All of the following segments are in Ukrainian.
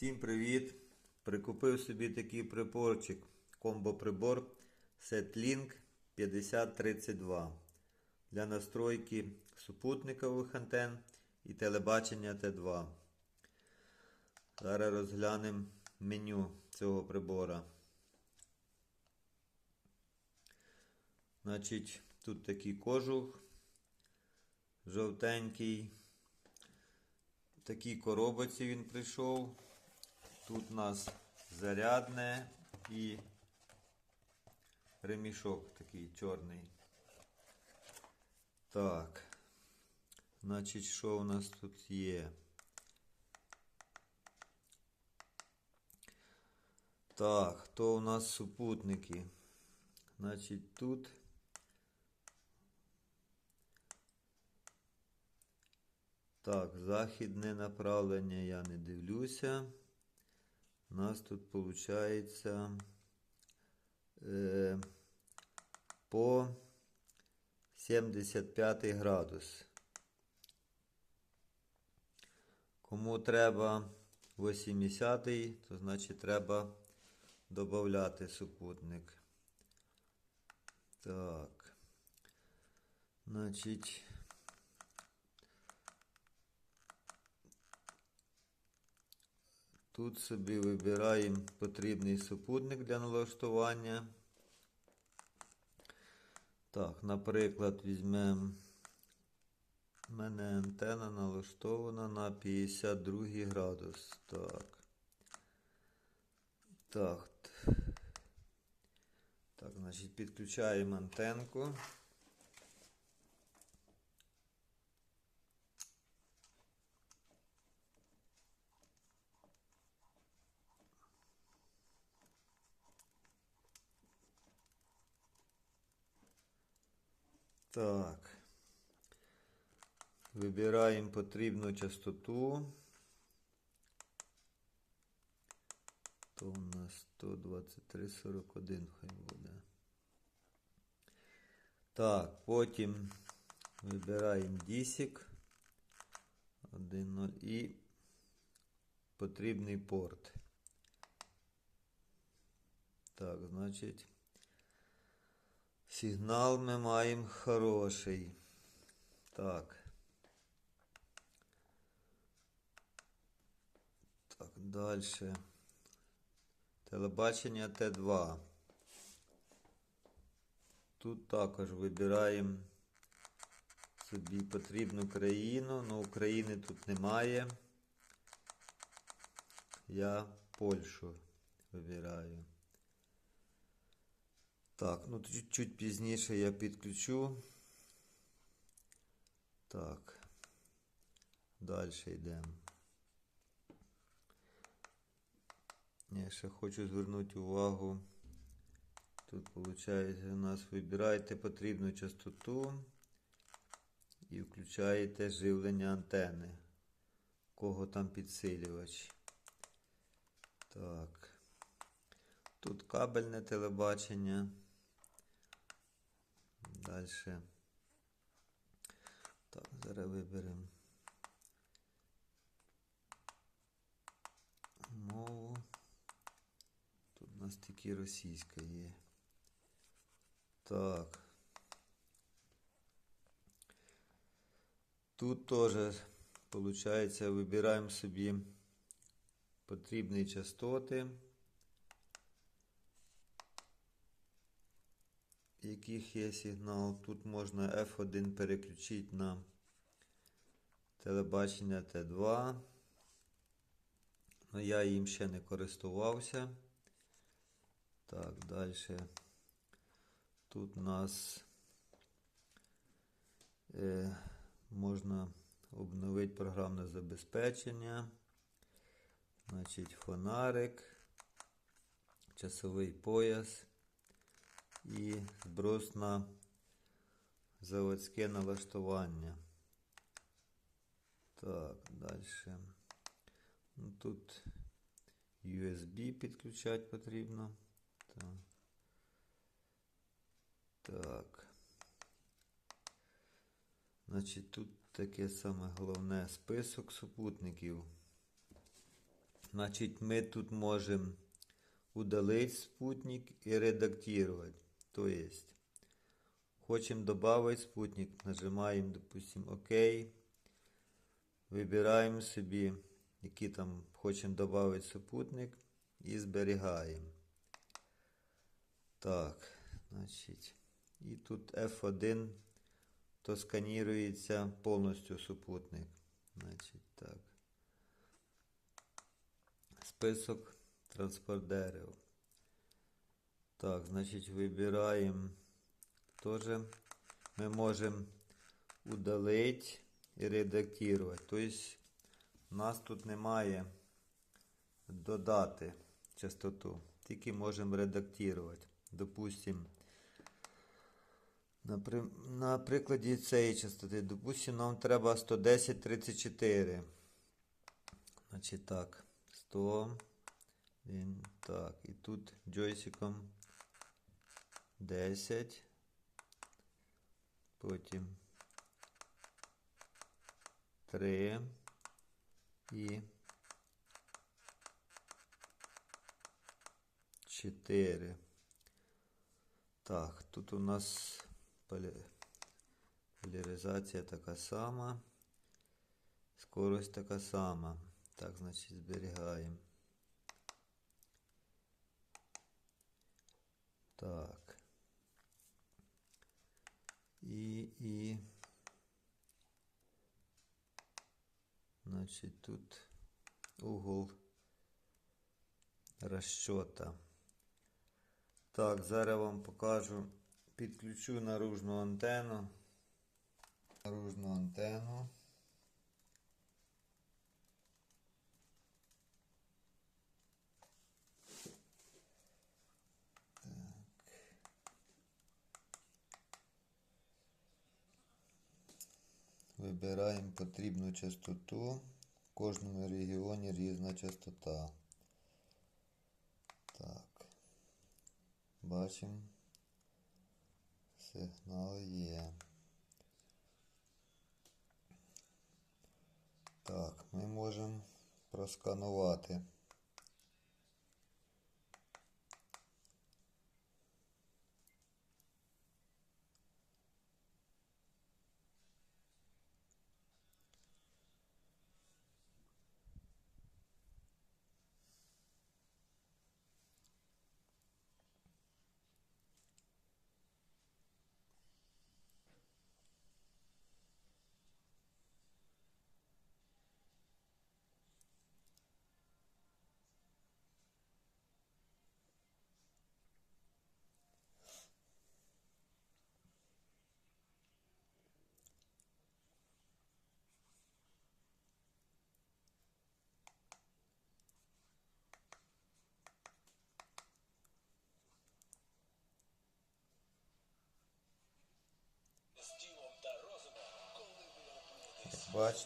Всім привіт! Прикупив собі такий приборчик, комбо-прибор SetLink 5032 для настройки супутникових антен і телебачення Т2. Зараз розглянемо меню цього прибора. Значить, тут такий кожух жовтенький. Такій коробоці він прийшов. Тут у нас зарядне і ремішок такий чорний. Так. Значить, що у нас тут є? Так, хто у нас супутники? Значить, тут Так, західне направлення я не дивлюся. У нас тут виходить е, по 75 градус. Кому треба 80, то значить треба додати супутник. Так. Значить. Тут собі вибираємо потрібний супутник для налаштування. Так, наприклад, візьмемо. У мене антенна налаштована на 52 градус. Так. Так. Так, значить, підключаємо антенку. Так. Вибираємо потрібну частоту. То у нас 123,41 хай буде. Так, потім вибираємо дісік 1.0 і потрібний порт. Так, значить. Сигнал ми маємо хороший. Так. Так, далі. Телебачення Т2. Тут також вибираємо собі потрібну країну, але України тут немає. Я Польщу вибираю. Так, ну чуть-чуть пізніше я підключу. Так. Далі йдемо. Я ще хочу звернути увагу. Тут, виходить, у нас вибираєте потрібну частоту і включаєте живлення антени. Кого там підсилювач. Так. Тут кабельне телебачення. Далі. Так, зараз виберемо Нас тільки російська є. Так. Тут теж, виходить, вибираємо собі потрібні частоти. яких є сигнал. Тут можна F1 переключити на телебачення Т2. Ну, я їм ще не користувався. Так, далі. Тут у нас е, можна обновити програмне забезпечення. Значить, фонарик, часовий пояс і зброс на заводське налаштування. Так, далі. Ну, Тут USB підключати потрібно. Так. Значить, тут таке саме головне список супутників. Значить, ми тут можемо удалить спутник и редактировать. То есть, хочем добавить спутник, нажимаем, допустим, ОК. Вибираємо собі, який там хочемо додати супутник і зберігаємо. Так, значить, і тут F1, то сканірується повністю супутник. Значить, так. Список транспортерів. Так, значить, вибираємо теж. Ми можемо удалити і редактувати. Тобто, у нас тут немає додати частоту. Тільки можемо редактувати. Допустим, на, при... на прикладі цієї частоти, допустим, нам треба 110-34. Значить так, 100. Він, так, і тут джойсиком 10. Потім 3 і 4. Так, тут у нас полі- поляризація така сама. Скорость така сама. Так, значить, зберігаємо. Так. І, і, значить, тут угол розчота. Так, зараз вам покажу. Підключу наружну антенну. Наружну антенну. Вибираємо потрібну частоту. В кожному регіоні різна частота. Бачимо. Сигнал є. Так, ми можемо просканувати.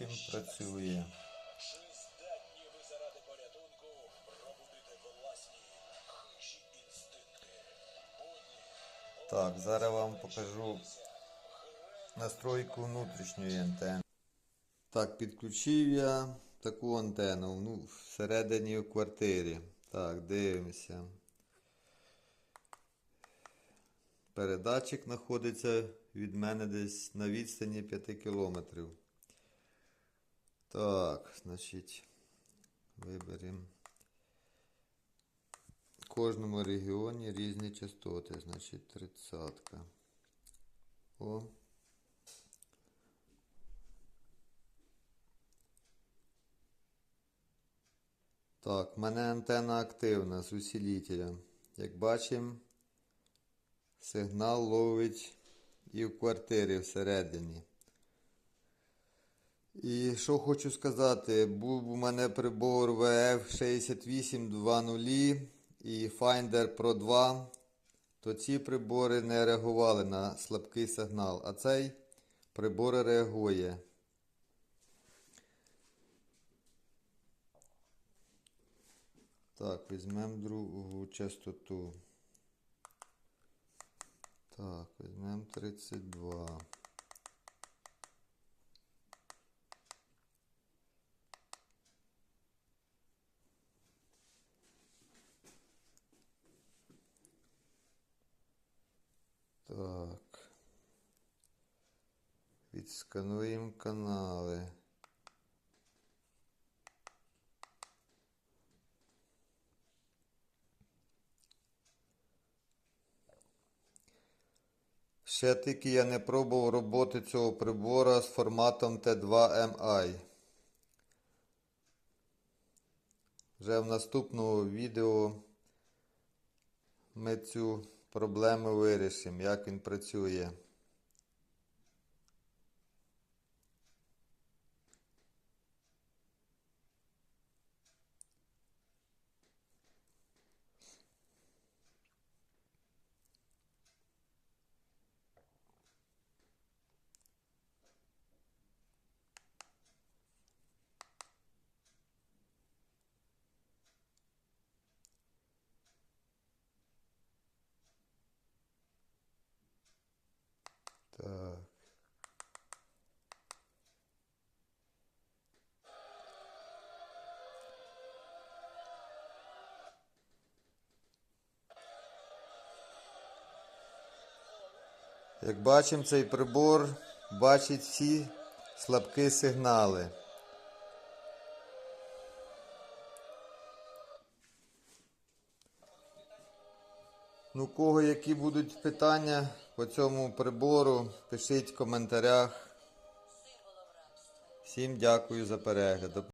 Інстинкти. Будні Так, зараз вам покажу настройку внутрішньої антени. Так, підключив я таку антенну ну, всередині в квартирі. Так, дивимося. Передатчик знаходиться від мене десь на відстані 5 кілометрів. Так, значить, виберемо. В кожному регіоні різні частоти, значить, тридцятка. О. Так, в мене антенна активна з усилителем. Як бачимо, сигнал ловить і в квартирі всередині. І що хочу сказати, був у мене прибор VF6820 і Finder Pro 2, то ці прибори не реагували на слабкий сигнал, а цей прибор реагує. Так, візьмемо другу частоту. Так, візьмемо 32. Відскануємо канали. Ще тільки я не пробував роботи цього прибора з форматом T2MI. Вже в наступному відео ми цю проблему вирішимо, як він працює. Так. Як бачимо, цей прибор бачить всі слабкі сигнали. Ну, кого які будуть питання по цьому прибору, пишіть в коментарях. Всім дякую за перегляд.